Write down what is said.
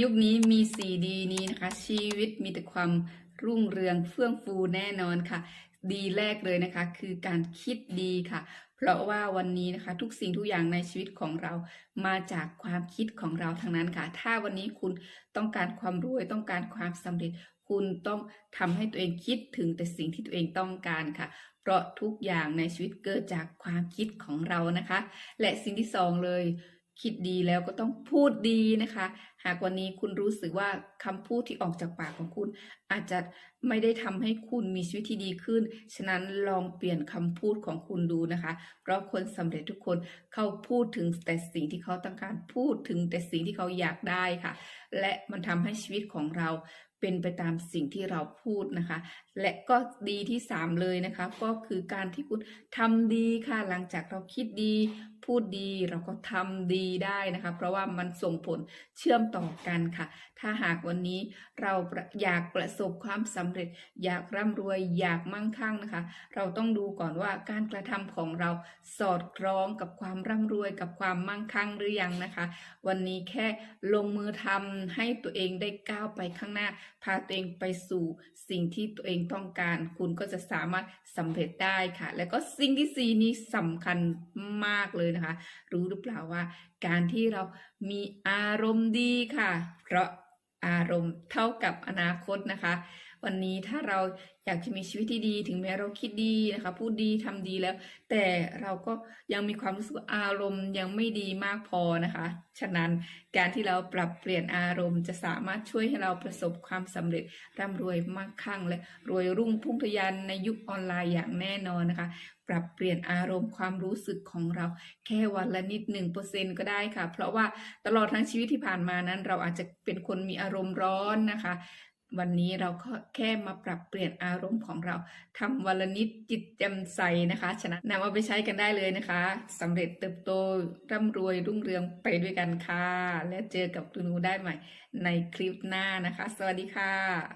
ยุคนี้มีสีดีนี้นะคะ ชีวิตมีแต่ความรุ่งเรืองเฟื่องฟูแน่นอนค่ะ ดีแรกเลยนะคะ คือการคิดดีค่ะ เพราะว่าวันนี้นะคะ ทุกสิ่งทุกอย่างในชีวิตของเรา มาจากความคิดของเราทั้งนั้นค่ะ ถ้าวันนี้คุณต้องการความรวยต้องการความสำเร็จ คุณต้องทำให้ตัวเองคิดถึงแต่สิ่งที่ตัวเองต้องการค่ะ เพราะทุกอย่างในชีวิตเกิดจากความคิดของเรานะคะ และสิ่งที่สองเลย คิดดีแล้วก็ต้องพูดดีนะคะ หากวันนี้คุณรู้สึกว่าคำพูดที่ออกจากปากของคุณ อาจจะไม่ได้ทำให้คุณมีชีวิตที่ดีขึ้น ฉะนั้นลองเปลี่ยนคำพูดของคุณดูนะคะ เพราะคนสำเร็จทุกคนเขาพูดถึงแต่สิ่งที่เขาต้องการพูดถึงแต่สิ่งที่เขาอยากได้ค่ะ และมันทำให้ชีวิตของเราเป็นไปตามสิ่งที่เราพูดนะคะ และก็ดีที่สามเลยนะคะ ก็คือการที่คุณทำดีค่ะ หลังจากเราคิดดี พูดดีเราก็ทำดีได้นะคะ เพราะว่ามันส่งผลเชื่อมต่อกันค่ะ ถ้าหากวันนี้เราอยากประสบความสำเร็จ อยากร่ำรวยอยากมั่งคั่งนะคะ เราต้องดูก่อนว่าการกระทำของเราสอดคล้องกับความร่ำรวยกับความมั่งคั่งหรือยังนะคะ วันนี้แค่ลงมือทำให้ตัวเองได้ก้าวไปข้างหน้า พาตัวเองไปสู่สิ่งที่ตัวเองต้องการ คุณก็จะสามารถสำเร็จได้ค่ะ แล้วก็สิ่งที่สี่นี้สำคัญมากเลยนะคะ รู้หรือเปล่าว่า การที่เรามีอารมณ์ดีค่ะ เพราะอารมณ์เท่ากับอนาคตนะคะ วันนี้ถ้าเราอยากจะมีชีวิตที่ดี ถึงแม้เราคิดดีนะคะพูดดีทำดีแล้ว แต่เราก็ยังมีความรู้สึกอารมณ์ยังไม่ดีมากพอนะคะ ฉะนั้นการที่เราปรับเปลี่ยนอารมณ์จะสามารถช่วยให้เราประสบความสำเร็จร่ำรวยมากคั่งและรวยรุ่งพุ่งทะยานในยุคออนไลน์อย่างแน่นอนนะคะ ปรับเปลี่ยนอารมณ์ความรู้สึกของเราแค่วันละนิดหนึ่งเปอร์เซ็นก็ได้ค่ะ เพราะว่าตลอดทั้งชีวิตที่ผ่านมานั้น เราอาจจะเป็นคนมีอารมณ์ร้อนนะคะ วันนี้เราก็แค่มาปรับเปลี่ยนอารมณ์ของเราทำวันละนิดจิตแจ่มใสนะคะฉะนั้นนำเอาไปใช้กันได้เลยนะคะสำเร็จเติบโตร่ำรวยรุ่งเรืองไปด้วยกันค่ะ และเจอกับตูนูได้ใหม่ในคลิปหน้านะคะ สวัสดีค่ะ